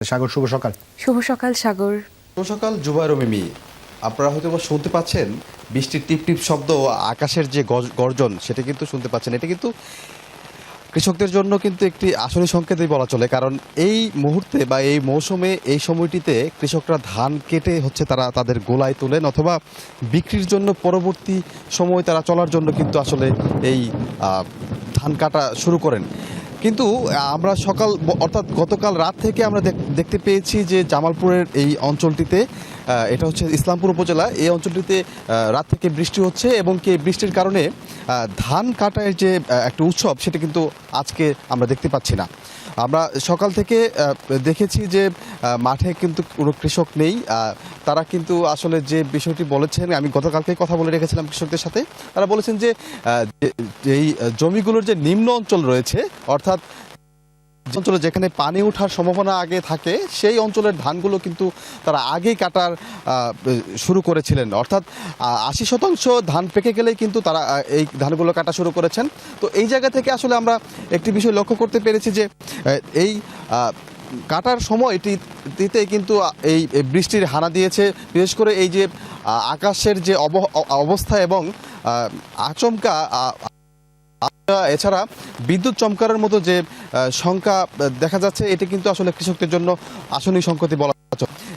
সাগর শুভ সকাল। শুভ সকাল সাগর। শুভ সকাল জুবাইর মিমি আপনারা হয়তো বা শুনতে পাচ্ছেন বৃষ্টির টিপ টিপ শব্দ আকাশের যে গজ- গর্জন সেটা কিন্তু শুনতে পাচ্ছেন। এটা কিন্তু কৃষকদের জন্য কিন্তু একটি আসলে সংকেতই বলা চলে কারণ এই মুহূর্তে বা এই মৌসুমে এই সময়টিতে কৃষকরা ধান কেটে হচ্ছে তারা তাদের গোলায় তোলেন অথবা বিক্রির জন্য পরবর্তী সময় তারা চলার জন্য কিন্তু আসলে এই ধান কাটা শুরু করেন। কিন্তু আমরা সকাল অর্থাৎ গতকাল রাত থেকে আমরা দেখ- দেখতে পেয়েছি যে জামালপুরের এই অঞ্চলটিতে এটা হচ্ছে ইসলামপুর উপজেলা। এই অঞ্চলটিতে রাত থেকে বৃষ্টি হচ্ছে এবং কি বৃষ্টির কারণে ধান কাটার যে একটা উৎসব সেটা কিন্তু আজকে আমরা দেখতে পাচ্ছি না। আমরা সকাল থেকে দেখেছি যে মাঠে কিন্তু কোনো কৃষক নেই। তারা কিন্তু আসলে যে বিষয়টি বলেছেন আমি গতকালকে কথা বলে রেখেছিলাম কৃষকদের সাথে। তারা বলেছেন যে আহ, জমিগুলোর যে নিম্ন অঞ্চল রয়েছে অর্থাৎ অঞ্চলে যেখানে পানি ওঠার সম্ভাবনা আগে থাকে, সেই অঞ্চলের ধানগুলো কিন্তু তারা আগেই কাটার শুরু করেছিলেন। অর্থাৎ আশি শতাংশ ধান পেকে গেলেই কিন্তু তারা এই ধানগুলো কাটা শুরু করেছেন। তো এই জায়গা থেকে আসলে আমরা একটি বিষয় লক্ষ্য করতে পেরেছি যে এই কাটার সময় এটি দিতে কিন্তু এই বৃষ্টির হানা দিয়েছে। বিশেষ করে এই যে আকাশের যে অব- অবস্থা এবং আচমকা এছাড়া বিদ্যুৎ চমকারের মতো যে সংখ্যা দেখা যাচ্ছে, এটি কিন্তু আসলে কৃষকদের জন্য আসনই সংকটই বলা।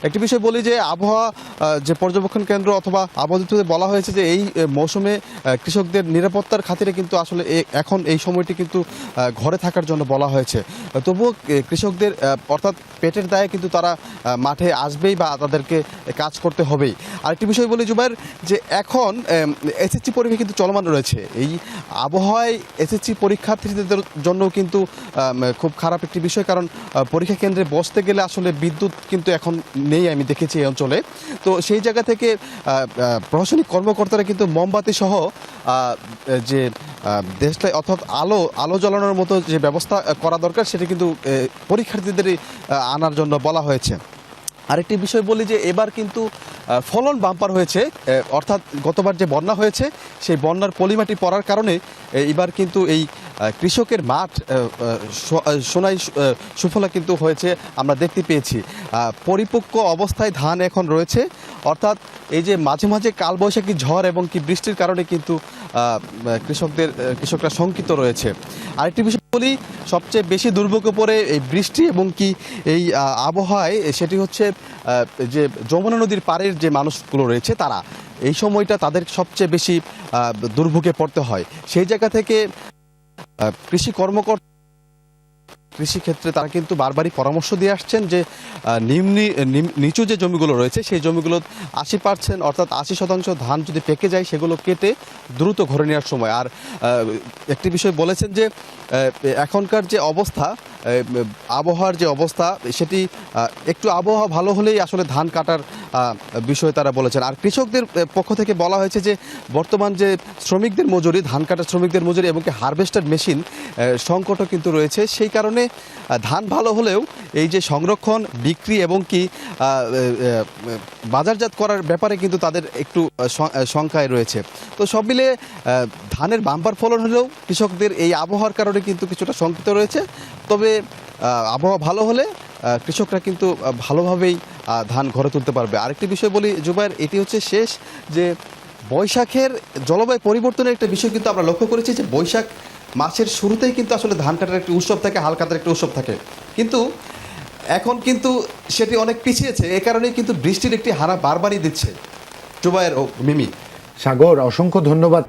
একটি বিষয় বলি যে আবহাওয়া যে পর্যবেক্ষণ কেন্দ্র অথবা আবহাওয়া বলা হয়েছে যে এই মৌসুমে কৃষকদের নিরাপত্তার খাতিরে কিন্তু আসলে এখন এই সময়টি কিন্তু ঘরে থাকার জন্য বলা হয়েছে। তবুও কৃষকদের অর্থাৎ পেটের দায়ে কিন্তু তারা মাঠে আসবেই বা তাদেরকে কাজ করতে হবেই। আরেকটি বিষয় বলি জুবাইর, যে এখন এসএসসি পরীক্ষা কিন্তু চলমান রয়েছে। এই আবহাওয়ায় এসএসসি পরীক্ষার্থীদের জন্য কিন্তু খুব খারাপ একটি বিষয়। কারণ পরীক্ষা কেন্দ্রে বসতে গেলে আসলে বিদ্যুৎ কিন্তু এখন নেই, আমি দেখেছি এই অঞ্চলে। তো সেই জায়গা থেকে প্রশাসনিক কর্মকর্তারা কিন্তু মোমবাতি সহ যে দেশটায় অর্থাৎ আলো আলো জ্বালানোর মতো যে ব্যবস্থা করা দরকার, সেটা কিন্তু পরীক্ষার্থীদেরই আনার জন্য বলা হয়েছে। আরেকটি বিষয় বলি যে, এবার কিন্তু ফলন বাম্পার হয়েছে অর্থাৎ গতবার যে বন্যা হয়েছে, সেই বন্যার পলিমাটি পড়ার কারণে এবার কিন্তু এই কৃষকের মাঠ সোনাই সুফলা কিন্তু হয়েছে, আমরা দেখতে পেয়েছি। পরিপক্ক অবস্থায় ধান এখন রয়েছে। অর্থাৎ এই যে মাঝে মাঝে কালবৈশাখী ঝড় এবং কি বৃষ্টির কারণে কিন্তু কৃষকদের কৃষকরা শঙ্কিত রয়েছে। আরেকটি বিষয় বলি, সবচেয়ে বেশি দুর্ভোগে পড়ে এই বৃষ্টি এবং কি এই আবহাওয়ায়, সেটি হচ্ছে যে যমুনা নদীর পাড়ের যে মানুষগুলো রয়েছে তারা, এই সময়টা তাদের সবচেয়ে বেশি দুর্ভোগে পড়তে হয়। সেই জায়গা থেকে কৃষি কর্মকর্তা কৃষি ক্ষেত্রে তারা কিন্তু বারবারই পরামর্শ দিয়ে আসছেন যে নিম্নি, নিম- নিচু যে জমিগুলো রয়েছে, সেই জমিগুলো আশি পার্সেন্ট অর্থাৎ আশি শতাংশ ধান যদি পেকে যায়, সেগুলো কেটে দ্রুত ঘরে নেওয়ার সময়। আর একটি বিষয় বলেছেন যে এখনকার যে অবস্থা আবহাওয়ার যে অবস্থা, সেটি একটু আবহাওয়া ভালো হলেই আসলে ধান কাটার বিষয় তারা বলেছেন। আর কৃষকদের পক্ষ থেকে বলা হয়েছে যে, বর্তমান যে শ্রমিকদের মজুরি, ধান কাটার শ্রমিকদের মজুরি এবং হারভেস্টার মেশিন সংকটও কিন্তু রয়েছে। সেই কারণে ধান ভালো হলেও এই যে সংরক্ষণ, বিক্রি এবং কি বাজারজাত করার ব্যাপারে কিন্তু তাদের একটু শঙ্কায় রয়েছে। তো সব মিলে ধানের বাম্পার ফলন হলেও কৃষকদের এই আবহাওয়ার কারণে কিন্তু কিছুটা শঙ্কিত রয়েছে। তবে আবহাওয়া ভালো হলে কৃষকরা কিন্তু ভালোভাবেই ধান ঘরে তুলতে পারবে। আরেকটি বিষয় বলি, জুবাইর, এটি হচ্ছে শেষ যে বৈশাখের জলবায়ু পরিবর্তনের একটা বিষয় কিন্তু আমরা লক্ষ্য করেছি যে বৈশাখ মাসের শুরুতেই কিন্তু আসলে ধান কাটার একটি উৎসব থাকে, হাল কাটার একটি উৎসব থাকে। কিন্তু এখন কিন্তু সেটি অনেক পিছিয়েছে, এ কারণেই কিন্তু বৃষ্টির একটি হারা বারবারই দিচ্ছে জুবাইর ও মিমি। সাগর, অসংখ্য ধন্যবাদ।